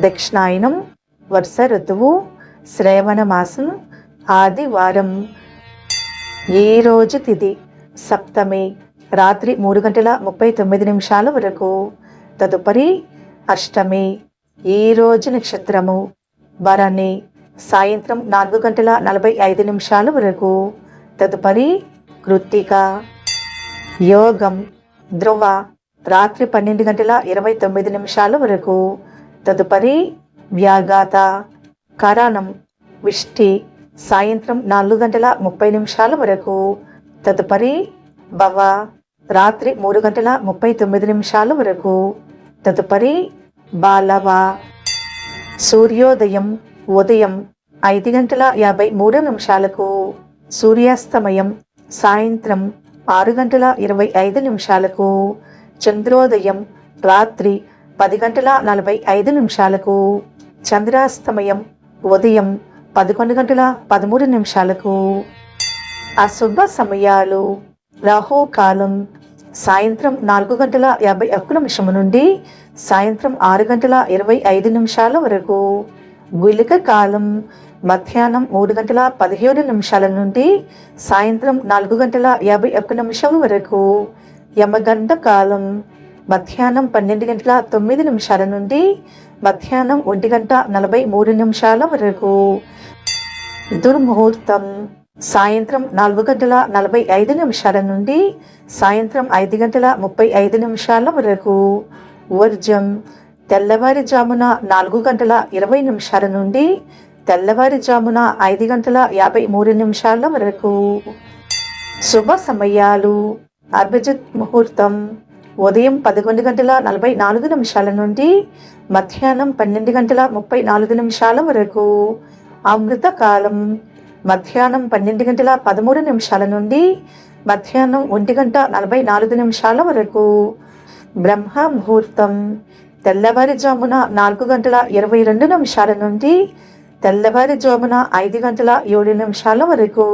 దక్షిణాయనం వర్ష ఋతువు శ్రావణ మాసం ఆదివారం. ఈ రోజు తిది? సప్తమి రాత్రి మూడు గంటల ముప్పై తొమ్మిది నిమిషాల వరకు. తదుపరి అష్టమి ఈ రోజు నక్షత్రము? భరణి సాయంత్రం నాలుగు గంటల నలభై ఐదు నిమిషాల వరకు. తదుపరి కృత్తిక. యోగం ధ్రువ రాత్రి పన్నెండు గంటల ఇరవై తొమ్మిది నిమిషాల వరకు. తదుపరి వ్యాఘాత కరణం విష్టి సాయంత్రం నాలుగు గంటల ముప్పై నిమిషాల వరకు. తదుపరి భవ రాత్రి మూడు గంటల ముప్పై తొమ్మిది నిమిషాల వరకు. తదుపరి బాలవ సూర్యోదయం ఉదయం ఐదు గంటల యాభై మూడు నిమిషాలకు. సూర్యాస్తమయం సాయంత్రం ఆరు గంటల ఇరవై ఐదు నిమిషాలకు. చంద్రోదయం రాత్రి పది గంటల నలభై ఐదు నిమిషాలకు. చంద్రాస్తమయం ఉదయం పదకొండు గంటల పదమూడు నిమిషాలకు. అశుభ సమయాలు. రాహుకాలం సాయంత్రం నాలుగు గంటల యాభై ఒక్క నిమిషం నుండి సాయంత్రం ఆరు గంటల ఇరవై ఐదు నిమిషాల వరకు. గుళిక కాలం మధ్యాహ్నం మూడు గంటల పదిహేడు నిమిషాల నుండి సాయంత్రం నాలుగు గంటల యాభై ఒక్క నిమిషం వరకు. యమగండ కాలం మధ్యాహ్నం పన్నెండు గంటల తొమ్మిది నిమిషాల నుండి మధ్యాహ్నం ఒంటి గంట నలభై మూడు నిమిషాల వరకు. దుర్ముహూర్తం. సాయంత్రం నాలుగు గంటల నలభై ఐదు నిమిషాల నుండి సాయంత్రం ఐదు గంటల ముప్పై ఐదు నిమిషాల వరకు. వర్జం. తెల్లవారుజామున నాలుగు గంటల ఇరవై నిమిషాల నుండి తెల్లవారుజామున ఐదు గంటల యాభై మూడు నిమిషాల వరకు. శుభ సమయాలు. అభిజిత్ ముహూర్తం. ఉదయం పదకొండు గంటల నలభై నాలుగు నిమిషాల నుండి మధ్యాహ్నం పన్నెండు గంటల ముప్పై నాలుగు నిమిషాల వరకు. అమృత కాలం మధ్యాహ్నం పన్నెండు గంటల పదమూడు నిమిషాల నుండి మధ్యాహ్నం ఒంటి గంట నలభై నాలుగు నిమిషాల వరకు. బ్రహ్మ ముహూర్తం తెల్లవారుజామున నాలుగు గంటల ఇరవై రెండు నిమిషాల నుండి తెల్లవారుజామున ఐదు గంటల ఏడు నిమిషాల వరకు.